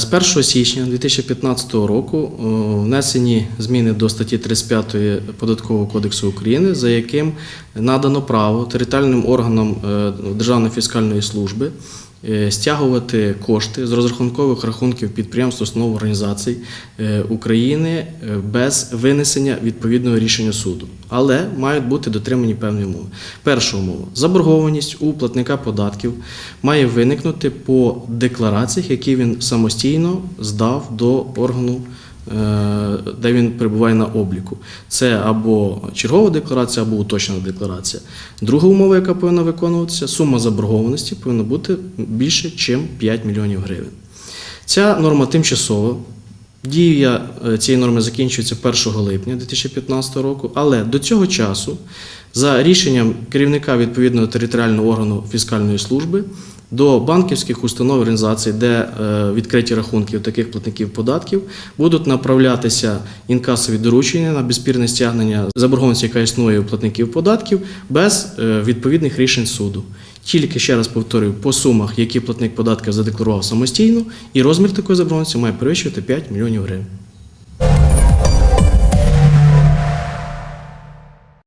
З 1 січня 2015 року е, внесені зміни до статті 35 Податкового кодексу України, за яким надано право територіальним органам е, Державної фіскальної служби стягувати кошти з розрахункових рахунків підприємств, основ організацій е, України е, без винесення відповідного рішення суду. Але мають бути дотримані певні умови. Перша умова заборгованість у платника податків має виникнути по деклараціях, які він самостійно здав до органу. Е, Де він перебуває на обліку, це або чергова декларація, або уточнена декларація. Друга умова, яка повинна виконуватися, сума заборгованості повинна бути більше, ніж 5 мільйонів гривень. Ця норма тимчасова. Дія е, цієї норми закінчується 1 липня 2015 року, але до цього часу, за рішенням керівника відповідного територіального органу фіскальної служби, до банківських установ організацій, де е, відкриті рахунки таких платників податків, будуть направлятися інкасові доручення на безспірне стягнення заборгованості, яка існує у платників податків, без е, відповідних рішень суду. Тільки ще раз повторюю, по сумах, які платник податків задекларував самостійно, і розмір такої заборгованості має перевищувати 5 мільйонів гривень.